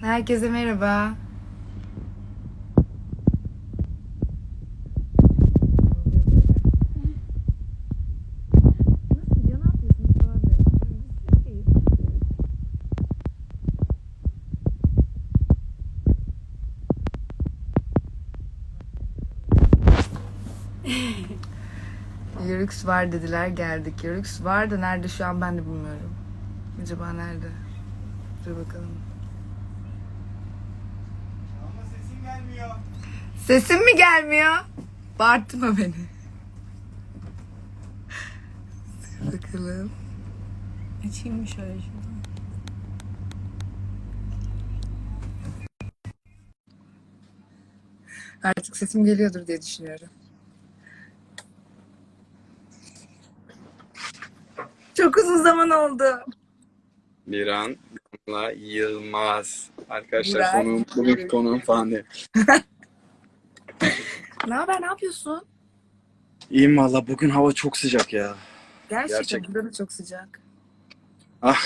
Herkese merhaba. Yörüks var dediler geldik. Yörüks var da nerede şu an ben de bilmiyorum. Acaba nerede? Dur bakalım. Ama sesin gelmiyor. Sesim mi gelmiyor? Bağırtma beni. Dur bakalım. Açayım mı şöyle şuradan? Artık sesim geliyordur diye düşünüyorum. Çok uzun zaman oldu. Miran Damla Yılmaz. Arkadaşlar Burak. konuğum, bugünkü konuğum falan değil. Ne haber? Ne yapıyorsun? İyiyim valla bugün hava çok sıcak ya. Gerçekten Gerçek. burada da çok sıcak. Ah.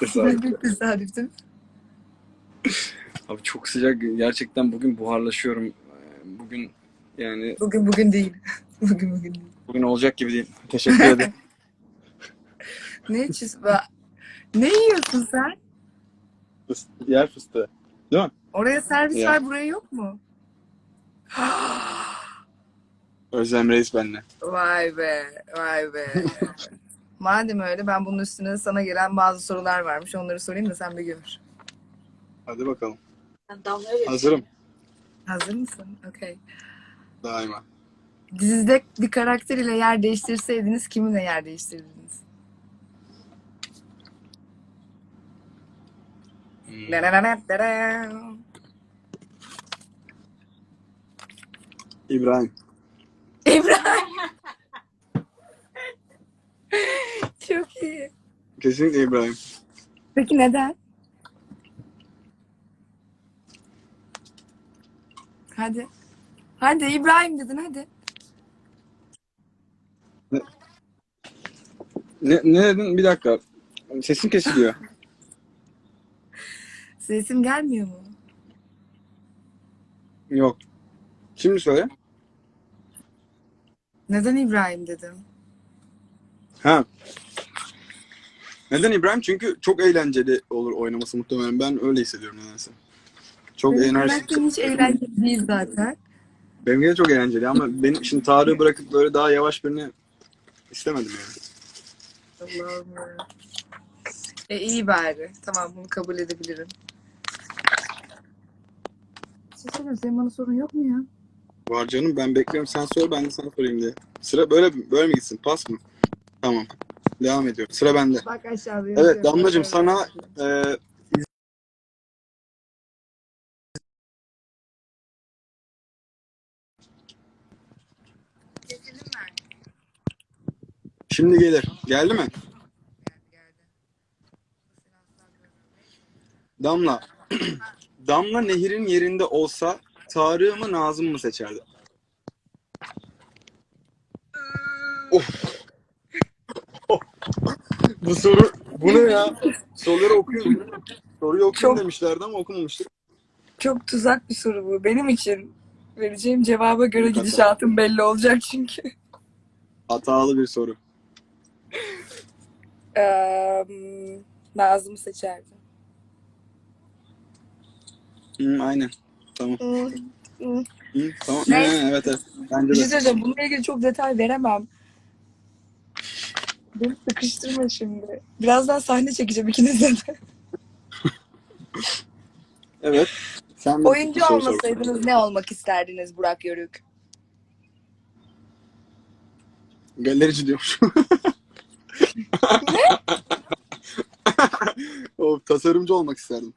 tesadüf. Bir tesadüf değil mi? Abi çok sıcak. Gerçekten bugün buharlaşıyorum. Bugün yani Bugün bugün değil. bugün bugün değil. bugün olacak gibi değil. Teşekkür ederim. Ne içiyorsun? Ne yiyorsun sen? Fıst- Yer fıstığı. Değil mi? Oraya servis Ya. var, buraya yok mu? Özlem Reis benle. Vay be, vay be. Madem öyle ben bunun üstüne sana gelen bazı sorular varmış. Onları sorayım da sen bir gör. Hadi bakalım. Damlaya ver. Hazırım. Hazır mısın? Okey. Daima. Dizide bir karakter ile yer değiştirseydiniz kiminle yer değiştirirdiniz? Hmm. Dararararam. İbrahim. İbrahim. Çok iyi. Kesinlikle İbrahim. Peki neden? Hadi. Hadi İbrahim dedin hadi. Ne, ne dedin? Bir dakika. Sesin kesiliyor. Sesim gelmiyor mu? Yok. Şimdi söyle. Neden İbrahim dedim? Ha. Neden İbrahim? Çünkü çok eğlenceli olur oynaması muhtemelen. Ben öyle hissediyorum nedense. Çok Benim enerjik. karakterim hiç eğlenceli değil zaten. Benim de çok eğlenceli ama benim şimdi Tarık'ı bırakıp böyle daha yavaş birini istemedim yani. Allah'ım. E iyi bari. Tamam bunu kabul edebilirim. Söyleyeyim, senin bana sorun yok mu ya? Var canım ben bekliyorum sen sor ben de sana sorayım diye. Sıra böyle böyle mi gitsin? Pas mı? Tamam. Devam ediyorum. Sıra bende. Bak aşağıda Evet. Damlacığım sana e, şimdi gelir. Geldi mi? Damla. Damla nehirin yerinde olsa Tarık'ı mı Nazım mı seçerdi? Of. bu soru bu ne ya? Soruları okuyorum. Soruyu okuyun Çok- demişlerdi ama okumamıştık. Çok tuzak bir soru bu. Benim için vereceğim cevaba göre gidişatım belli olacak çünkü. Hatalı bir soru. Eee Nazım'ı seçerdim. Hı, aynen. Tamam. Hı, tamam. Ee, evet evet. Bence Bir şey de. söyleyeceğim. Bununla ilgili çok detay veremem. Beni sıkıştırma şimdi. Birazdan sahne çekeceğim ikinize de. Evet. Sen Oyuncu soru sor. olmasaydınız ne olmak isterdiniz Burak Yörük? Galerici diyormuş. o tasarımcı olmak isterdim.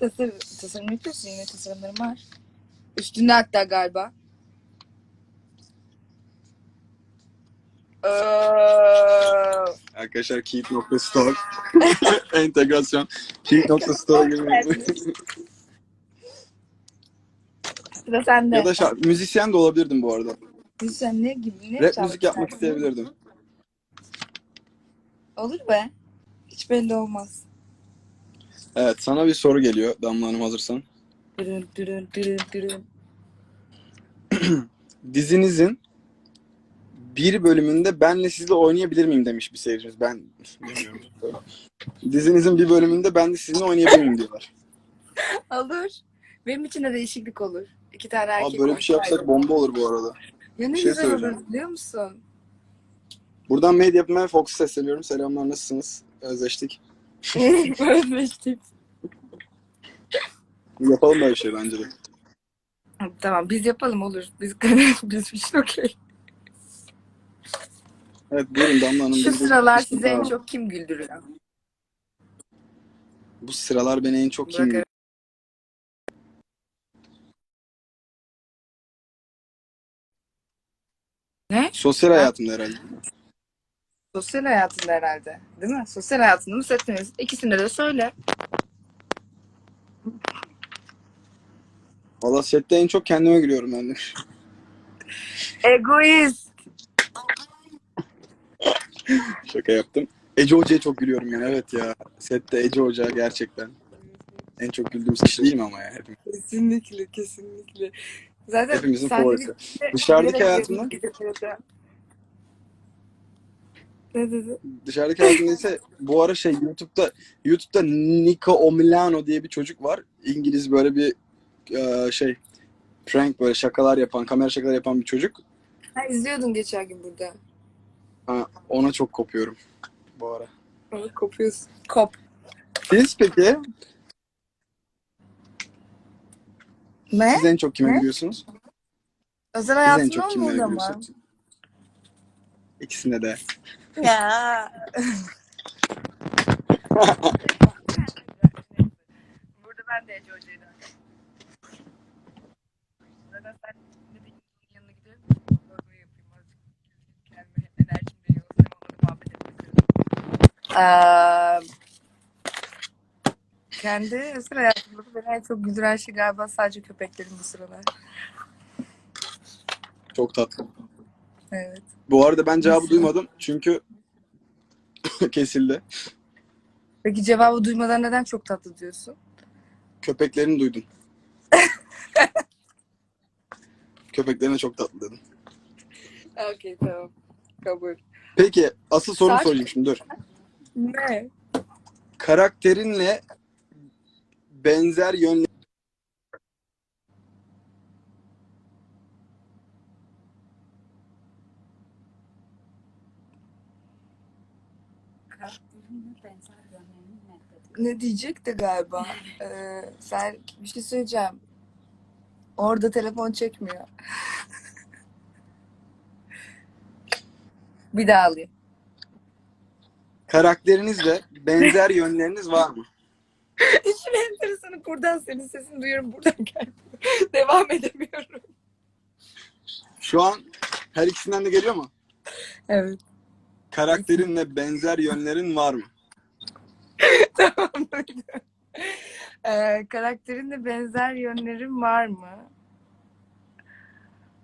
Tasarım, tasarım yapıyorsun yine tasarımlarım var. Üstünde hatta galiba. Ee, Arkadaşlar keep.store entegrasyon keep.store gibi. sıra sende. ya da şarkı, müzisyen de olabilirdim bu arada. Sen ne gibi? Ne Rap çalmak müzik yapmak isteyebilirdim. Olur be. Hiç belli olmaz. Evet sana bir soru geliyor Damla Hanım hazırsan. Dürün dürün dürün dürün. Dizinizin bir bölümünde benle sizle oynayabilir miyim demiş bir seyircimiz. Ben bilmiyorum. Dizinizin bir bölümünde ben de sizinle oynayabilir miyim diyorlar. Olur. Benim için de değişiklik olur. İki tane Abi erkek böyle bir şey yapsak bomba olur bu arada. Ya ne bir şey güzel olur söyleyeceğim. biliyor musun? Buradan Medya Yapım'a Fox'u sesleniyorum. Selamlar nasılsınız? Özleştik. Özleştik. Yapalım böyle bir şey bence de. Tamam biz yapalım olur. Biz biz için okey. Evet buyurun Damla Hanım. Şu sıralar sizi en Tamam. çok kim güldürüyor? Bu sıralar beni en çok kim Bırak- Ne? Sosyal hayatımda herhalde. Sosyal hayatında herhalde. Değil mi? Sosyal hayatında mı setiniz? İkisinde de söyle. Valla sette en çok kendime gülüyorum ben de. Egoist. Şaka yaptım. Ece Hoca'ya çok gülüyorum yani evet ya. Sette Ece Hoca gerçekten. En çok güldüğümüz kişi değil mi ama ya hepimiz. Kesinlikle, kesinlikle. Zaten Hepimizin favorisi. de- Dışarıdaki bilerek hayatında? yapıyorsun. Ne dedi? Dışarıdaki hayatımda ise bu ara şey YouTube'da YouTube'da Nico Omilano diye bir çocuk var. İngiliz böyle bir e, şey prank böyle şakalar yapan, kamera şakalar yapan bir çocuk. Ha, izliyordum geçen gün burada. Ha, ona çok kopuyorum bu ara. Ama kopuyorsun. Kop. Siz peki? Ne? Siz en çok kime Ne? gülüyorsunuz? Özel hayatında mı burada mı? İkisinde de. Ya. Burada ben de Ece Hoca'yı da. Zaten sen ne bileyim yanına gidiyorum. Orada yapayım azıcık. Kendime enerjim de iyi olsun. Onunla muhabbet etmek kendi özel hayatımda da beni en çok güldüren şey galiba sadece köpeklerim bu sıralar. Çok tatlı. Evet. Bu arada ben cevabı Nasıl? duymadım çünkü kesildi. Peki cevabı duymadan neden çok tatlı diyorsun? Köpeklerini duydum. Köpeklerine çok tatlı dedim. Okey tamam. Kabul. Peki asıl sorumu Saç- sorayım şimdi dur. Ne? Karakterinle benzer yönleri Ne diyecek de galiba. Ee, sen bir şey söyleyeceğim. Orada telefon çekmiyor. bir daha alayım. karakterinizle benzer yönleriniz var mı? İşin enteresanı buradan senin sesini duyuyorum buradan gelmiyor. Devam edemiyorum. Şu an her ikisinden de geliyor mu? Evet. Karakterinle benzer yönlerin var mı? tamam. Ee, karakterinle benzer yönlerim var mı?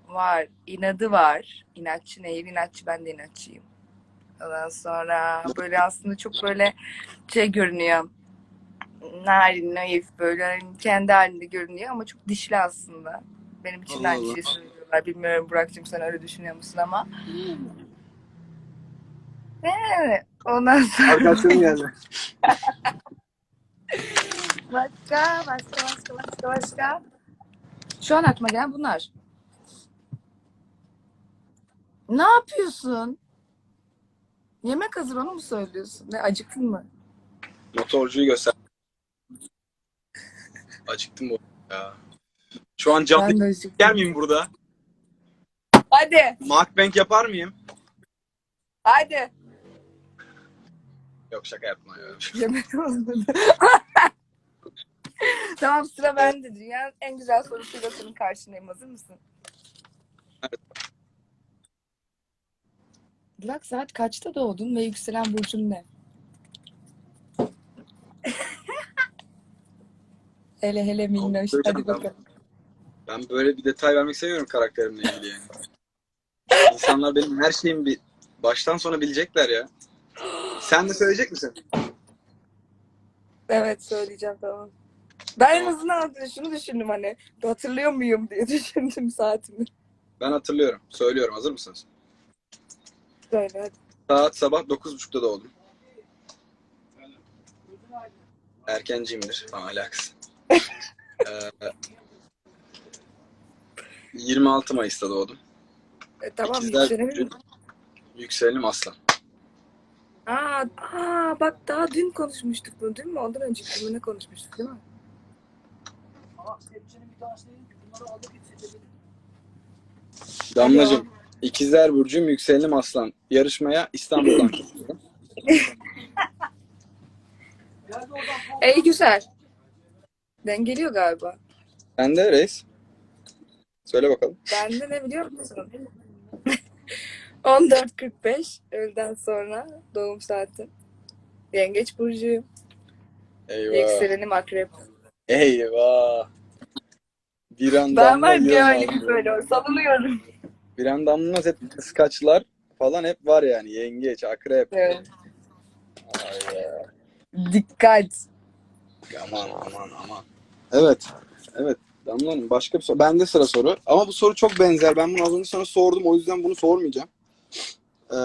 Var. İnadı var. İnatçı nehir, inatçı ben de inatçıyım. Ondan sonra böyle aslında çok böyle şey görünüyor. Narin, naif böyle hani kendi halinde görünüyor ama çok dişli aslında. Benim için Allah aynı şeyi söylüyorlar. Bilmiyorum Burak'cığım sen öyle düşünüyor musun ama. Evet. Ondan sonra Arkadaşlarım geldi. Başka, başka, başka, başka, başka. Şu an aklıma gelen bunlar. Ne yapıyorsun? Yemek hazır onu mu söylüyorsun? Ne acıktın mı? Motorcuyu göster. Acıktım bu ya. Şu an canlı Ben de acıktım. gelmeyeyim burada. Hadi, Mukbang yapar mıyım? hadi. Yok şaka yapma ya. Yemek olmadı. tamam sıra bende. Dünyanın en güzel sorusuyla senin karşındayım. Hazır mısın? Burak saat kaçta doğdun ve yükselen burcun ne? hele hele minnoş. Hadi ben. bakalım. Ben böyle bir detay vermek istemiyorum karakterimle ilgili yani. İnsanlar benim her şeyimi bir baştan sona bilecekler ya. Sen de söyleyecek misin? Evet söyleyeceğim tamam. Ben en azından şunu düşündüm hani hatırlıyor muyum diye düşündüm saatimi. Ben hatırlıyorum. Söylüyorum. Hazır mısınız? Söyle hadi. Saat sabah 9.30'da doğdum. Erkenciyimdir. Tamam alakası. Ee, 26 Mayıs'ta doğdum. E, tamam İkizler yükselelim. Burcu, Yükselenim aslan. Aa, aa bak daha dün konuşmuştuk bunu değil mi? Ondan önceki gün ne konuşmuştuk değil mi? Damlacığım, İkizler Burcu'm yükselenim aslan. Yarışmaya İstanbul'dan katıldım. Ey güzel. Dengeliyor galiba. Sen de reis. Söyle bakalım. Ben de ne biliyor musun? 14.45 öğleden sonra doğum saati. Yengeç burcuyum. Eyvah. Yükselenim akrep. Eyvah. Bir an Ben var ya öyle bir böyle salınıyorum. Bir an damla hep kıskaçlar falan hep var yani. Yengeç, akrep. Evet. Ay ya. Dikkat. Aman aman aman. Evet. Evet. Damla Hanım başka bir soru. Bende sıra soru. Ama bu soru çok benzer. Ben bunu az önce sana sordum. O yüzden bunu sormayacağım. Ee,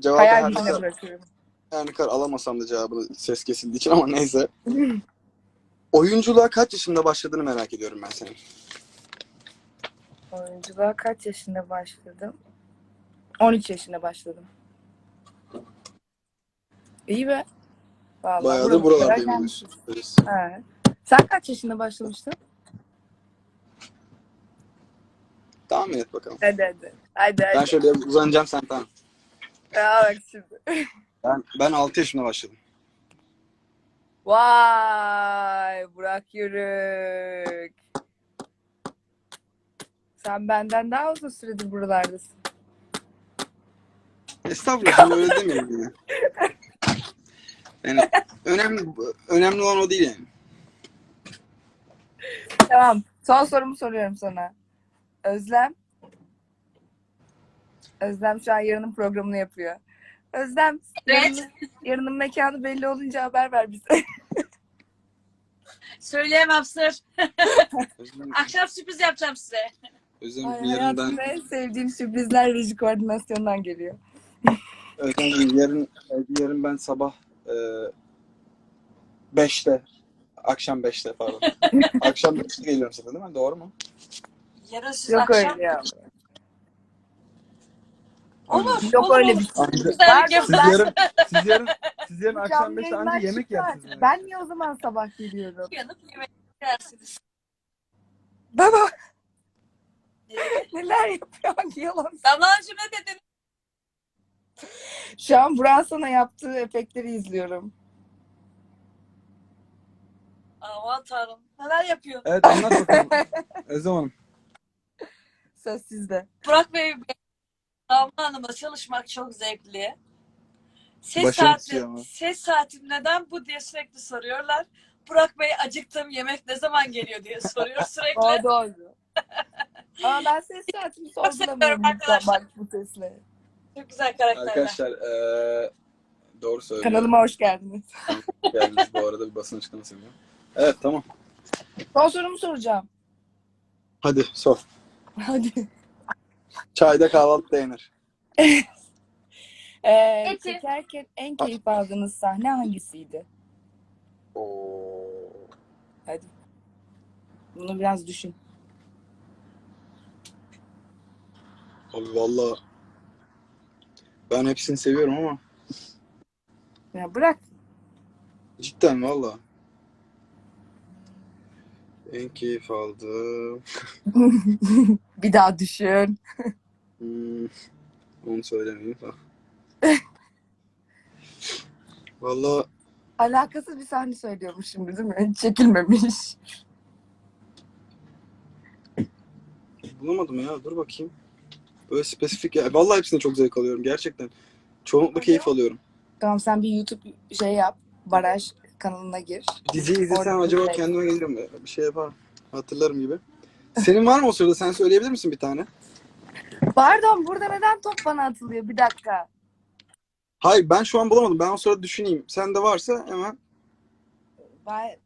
cevabı Hayal her ne gücüne kadar, bırakıyorum. her ne kadar alamasam da cevabını ses kesildiği için ama neyse. Oyunculuğa kaç yaşında başladığını merak ediyorum ben senin. Oyunculuğa kaç yaşında başladım? 13 yaşında başladım. İyi be. Vallahi Bayağı da buralara buralardayım gelmişiz. diyorsun. Ha. Sen kaç yaşında başlamıştın? Tahmin et bakalım. Hadi hadi. Hadi Ben hadi. şöyle uzanacağım sen tamam. Ya bak şimdi. Ben, ben 6 yaşında başladım. Vay Burak Yörük. Sen benden daha uzun süredir buralardasın. Estağfurullah şimdi öyle demeyin yani. Yani önemli, önemli olan o değil yani. Tamam. Son sorumu soruyorum sana. Özlem. Özlem şu an yarının programını yapıyor. Özlem, Evet. yarının, yarının mekanı belli olunca haber ver bize. Söyleyemem sır. Akşam sürpriz yapacağım size. Özlem Ay, yarın ben, hayatımda en sevdiğim sürprizler reji koordinasyondan geliyor. Özlem yarın, yarın ben sabah e, 5'te, akşam 5'te pardon. akşam 5'te geliyorum sana değil mi? Doğru mu? Yarın siz Yok akşam. öyle ya. Olur. Yok olur, öyle bir şey. Güzellik. Siz yarın, siz yarın, siz yarın akşam Canlı 5'te yayınlar anca yemek çıkar. Ben niye o zaman sabah geliyorum? Yanıp yemek yersiniz. Baba neler yapıyor yalan. Damlacığım ne dedin? Şu an Burak'ın sana yaptığı efektleri izliyorum. Aman tanrım. Neler yapıyor? Evet anlat bakalım. Özlem Hanım. Söz sizde. Burak Bey, Damla Hanım'la çalışmak çok zevkli. Ses Başarı saati, ama. ses saatim neden bu diye sürekli soruyorlar. Burak Bey acıktım yemek ne zaman geliyor diye soruyor sürekli. doğru. Ama ben ses saatimi sorgulamıyorum arkadaşlar. bu sesle. Çok güzel karakterler. Arkadaşlar eee doğru söylüyorum. Kanalıma hoş geldiniz. geldiniz bu arada bir basın açıklaması yapıyorum. Evet tamam. Son sorumu soracağım. Hadi sor. Hadi. Çayda kahvaltıda yenir. Ee, çekerken en keyif aldığınız sahne hangisiydi? Oo. Hadi. Bunu biraz düşün. Abi valla ben hepsini seviyorum ama Ya bırak. cidden valla. En keyif aldığım Bir daha düşün. hmm, onu söylemeyeyim da. Valla Alakasız bir sahne söylüyormuş şimdi değil mi? Hiç çekilmemiş. bulamadım ya dur bakayım. Böyle spesifik ya. Valla hepsine çok zevk alıyorum gerçekten. Çoğunlukla keyif alıyorum. Tamam sen bir YouTube şey yap. Baraj kanalına gir. Diziyi izlesem Orada acaba direkt. kendime gelirim. Bir şey yaparım. Hatırlarım gibi. Senin var mı o sırada? Sen söyleyebilir misin bir tane? Pardon burada neden top bana atılıyor? Bir dakika. Hayır ben şu an bulamadım. Ben o sırada düşüneyim. Sende varsa hemen. Ben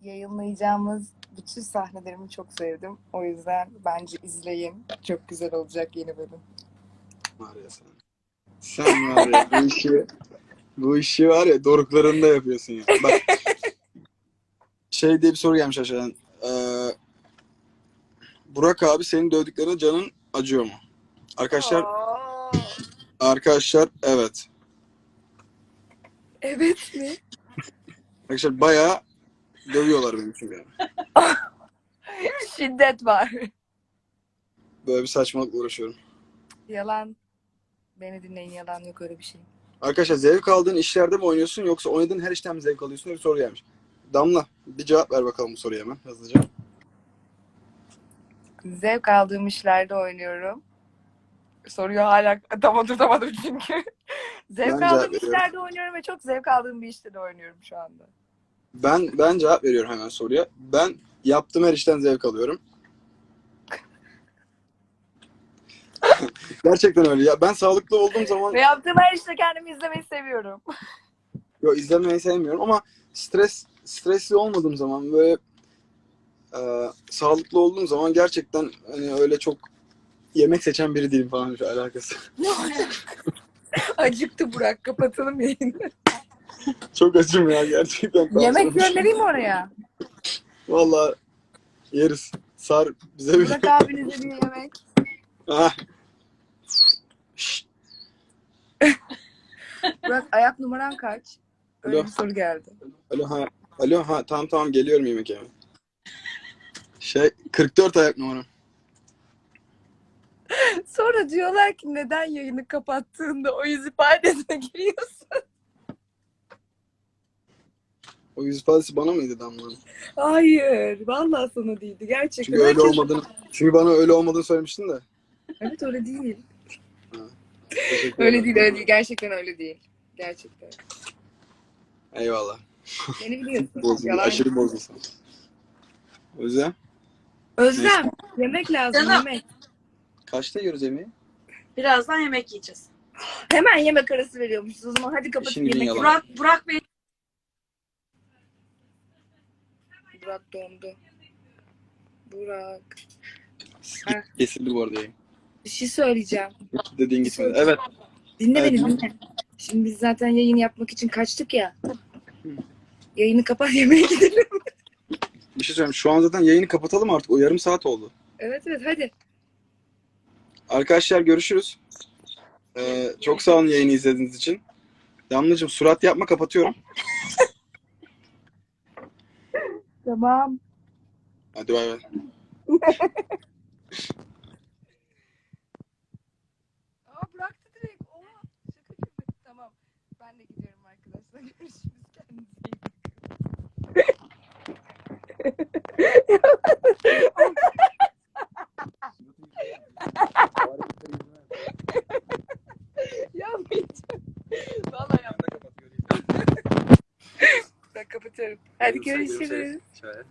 yayınlayacağımız bütün sahnelerimi çok sevdim. O yüzden bence izleyin. Çok güzel olacak yeni bölüm. Var ya sen. Sen var ya bu işi bu işi var ya doruklarında yapıyorsun ya. Bak şey diye bir soru gelmiş aşağıdan. Ee, Burak abi senin dövdüklerine canın acıyor mu? Arkadaşlar Aa, arkadaşlar evet. evet mi? Arkadaşlar bayağı dövüyorlar beni çünkü yani. Şiddet var. Böyle bir saçmalıkla uğraşıyorum. Yalan. Beni dinleyin yalan yok öyle bir şey. Arkadaşlar zevk aldığın işlerde mi oynuyorsun yoksa oynadığın her işten mi zevk alıyorsun diye bir soru gelmiş. Damla bir cevap ver bakalım bu soruya hemen hızlıca. Zevk aldığım işlerde oynuyorum. Soruyu hala tam oturtamadım çünkü. zevk Ben aldığım cevap işlerde oynuyorum ve çok zevk aldığım bir işte de oynuyorum şu anda. Ben ben cevap veriyorum hemen soruya. Ben yaptığım her işten zevk alıyorum. Gerçekten öyle ya. Ben sağlıklı olduğum zaman Ve yaptığım her işte kendimi izlemeyi seviyorum. yo, izlemeyi sevmiyorum ama stres stresli olmadığım zaman böyle e, sağlıklı olduğum zaman gerçekten hani öyle çok yemek seçen biri değilim falan şu alakası. Acıktı Burak kapatalım yayını. çok acım ya gerçekten. Yemek göndereyim mi oraya? Valla yeriz. Sar bize bir. Burak abinize bir yemek. Ah. Burak ayak numaran kaç? Öyle Alo. bir soru geldi. Alo ha. Alo ha tamam tamam geliyorum yemek yemeye. Şey 44 ayak numaram. Sonra diyorlar ki neden yayını kapattığında o yüz ifadesine giriyorsun. O yüz ifadesi bana mıydı Damla'nın? Hayır. Vallahi sana değildi. Gerçekten. Çünkü öyle Herkes- olmadığını çünkü bana öyle olmadığını söylemiştin de. Evet öyle değil. Öyle değil öyle değil. Gerçekten öyle değil. Gerçekten. Eyvallah. Beni biliyorsun. Bozdun. Yalan. Aşırı bozdun sen. Özlem. Özlem. Yemek lazım Canım. yemek. Kaçta yiyoruz yemeği? Birazdan yemek yiyeceğiz. Hemen yemek arası veriyormuşuz. O zaman hadi kapat Şimdi yemek. yalan. Burak, Burak Bey Burak dondu. Burak. Kesildi bu arada yayın. Bir şey söyleyeceğim. Dediğin gitmedi. Evet. Dinle Evet. beni dinle. Şimdi biz zaten yayın yapmak için kaçtık ya. Yayını kapat yemeğe gidelim. Bir şey söyleyeyim. Şu an zaten yayını kapatalım artık. O yarım saat oldu. Evet evet hadi. Arkadaşlar görüşürüz. Ee, çok sağ olun yayını izlediğiniz için. Damlacığım surat yapma kapatıyorum. Tamam. Hadi bay bay. Aa bıraktı direkt. Oha. Şaka gibi. Tamam. Ben de gidiyorum arkadaşlar. Görüşürüz. Kendinize iyi bakın. Yapmayacağım. Vallahi yapmayacağım. Ben kapatıyorum. Hadi görüşürüz. Şöyle.